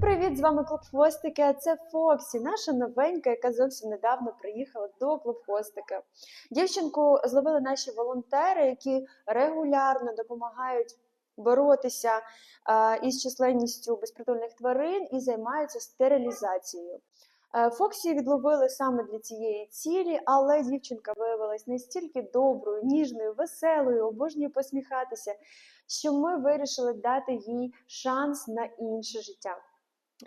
Привіт, з вами Клуб Хвостики. А це Фоксі, наша новенька, яка зовсім недавно приїхала до Клуб Хвостики. Дівчинку зловили наші волонтери, які регулярно допомагають боротися із численністю безпритульних тварин і займаються стерилізацією. Е, Фоксі відловили саме для цієї цілі, але дівчинка виявилась настільки доброю, ніжною, веселою, обожнює посміхатися, що ми вирішили дати їй шанс на інше життя.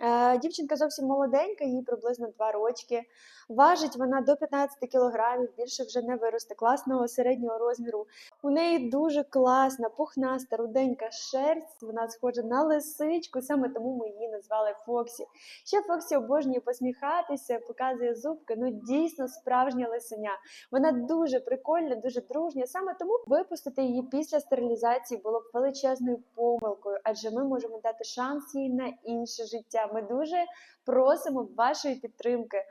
Е, Дівчинка зовсім молоденька, їй приблизно 2 рочки. Важить вона до 15 кілограмів, більше вже не виросте, класного середнього розміру. У неї дуже класна, пухнаста, руденька шерсть. Вона схожа на лисичку, саме тому ми її назвали Фоксі. Ще Фоксі обожнює посміхатися, показує зубки. Ну дійсно справжня лисеня. Вона дуже прикольна, дуже дружня. Саме тому випустити її після стерилізації було б величезною помилкою, адже ми можемо дати шанс їй на інше життя. Ми дуже просимо вашої підтримки.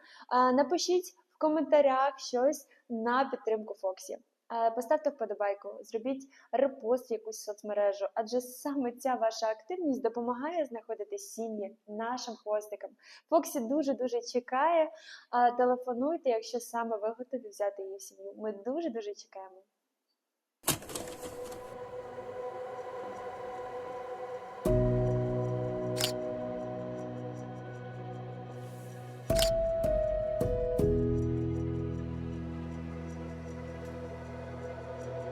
Напишіть в коментарях щось на підтримку Фоксі. Поставте вподобайку, зробіть репост якусь соцмережу, адже саме ця ваша активність допомагає знаходити сім'ї нашим хвостикам. Фоксі дуже дуже чекає. Телефонуйте, якщо саме ви готові взяти її в сім'ю. Ми дуже дуже чекаємо.